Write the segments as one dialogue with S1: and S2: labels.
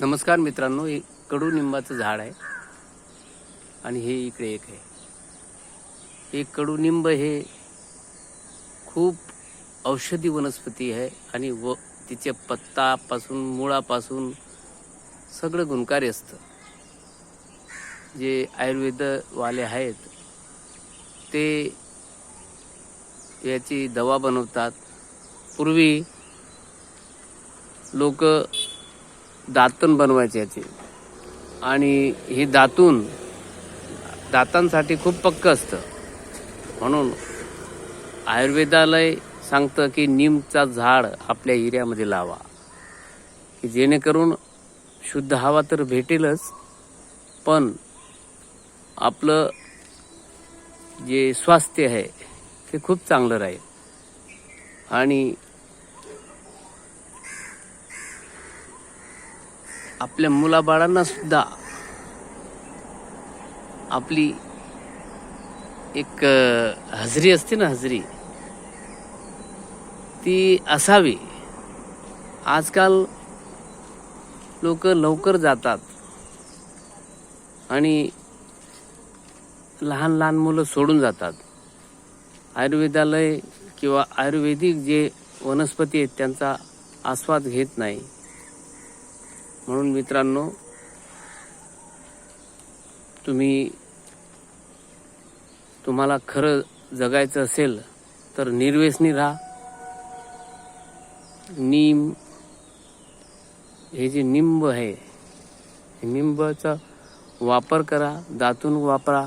S1: नमस्कार मित्रांनो हे कडुनिंबाचं झाड आहे. आणि हे इकडे एक आहे. हे कडुनिंब हे खूप औषधी वनस्पती आहे आणि व तिच्या पत्तापासून मुळापासून सगळं गुणकारी असतं. जे आयुर्वेदवाले आहेत ते याची दवा बनवतात. पूर्वी लोक दातन बनवायचे याचे. आणि ही दातून दातांसाठी खूप पक्क असतं. म्हणून आयुर्वेदालय सांगतं की नीमचा झाड आपल्या एरियामध्ये लावा. की जेणेकरून शुद्ध हवा तर भेटेलच पण आपलं जे स्वास्थ्य आहे ते खूप चांगलं राहील. आणि आपल्या मुलाबाळांना सुद्धा आपली एक हजरी असते ना हजरी ती असावी. आजकाल लोक लवकर जातात आणि लहान लहान मुलं सोडून जातात. आयुर्वेदालय किंवा आयुर्वेदिक जे वनस्पती आहेत त्यांचा आस्वाद घेत नाही. म्हणून मित्रांनो तुम्ही तुम्हाला खरं जगायचं असेल तर निर्व्यसनी राहा. नीम हे जे निंब आहे निंबाचा वापर करा दातून वापरा.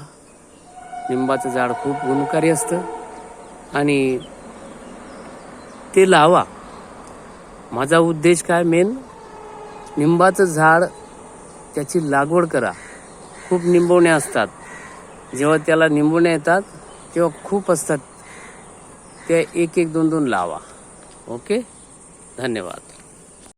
S1: निंबाचं झाड खूप गुणकारी असतं. आणि ते लावा. माझा उद्देश काय मेन? निंबाचं झाड त्याची लागवड करा. खूप निंबवण्या असतात. जेव्हा त्याला निंबवण्या येतात तेव्हा खूप असतात. त्या एक एक दोन दोन लावा. ओके? धन्यवाद.